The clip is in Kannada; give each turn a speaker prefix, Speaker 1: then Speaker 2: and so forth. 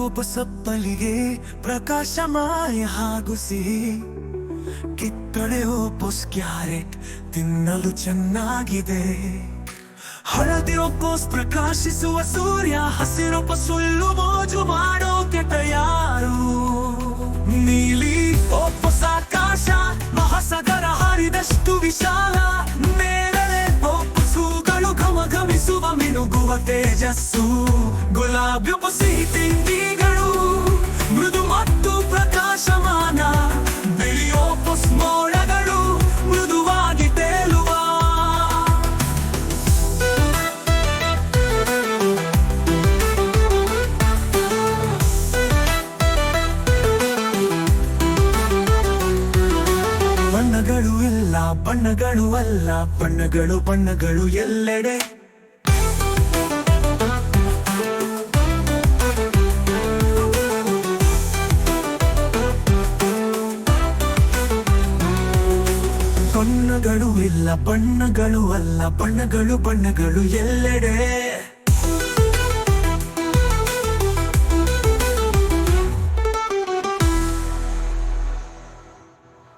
Speaker 1: ಸೊಪ್ಪು ಸಪ್ಪಲಿಗೆ ಪ್ರಕಾಶಮಾಯ ಹಾಗೂ ಸಿಹಿ ಕಿತ್ತಳೆ ಓಪೋಸ್ ಕ್ಯಾರೆಟ್ ತಿನ್ನಲು ಚೆನ್ನಾಗಿದೆ. ಹಳದಿ ಒಪ್ಪೋಸ್ ಪ್ರಕಾಶಿಸುವ ಸೂರ್ಯ ಹಸಿರೊಪ್ಪ ಸುಳ್ಳು ಮೋಜು ಮಾಡೋಕೆ ತಯಾರು. ನೀಲಿ ಒಪ್ಪೊಸ ಆಕಾಶ, ಮಹಾಸಾಗರ ಹಾರಿದಷ್ಟು ವಿಶಾಲ. ಮೇಲನೆ ಒಪ್ಪಸುಗಳು ಘಮ ಘಮಿಸುವ ಮಿನುಗುವ ತೇಜಸ್ಸು. ಗುಲಾಬಿ ಒಪ್ಪು ಸಿಹಿ ತಿಂಡಿಗಳು ಬಣ್ಣಗಳು ಅಲ್ಲ ಬಣ್ಣಗಳು ಬಣ್ಣಗಳು ಎಲ್ಲೆಡೆ. ಬಣ್ಣಗಳು ಇಲ್ಲ ಬಣ್ಣಗಳು ಅಲ್ಲ ಬಣ್ಣಗಳು ಬಣ್ಣಗಳು ಎಲ್ಲೆಡೆ.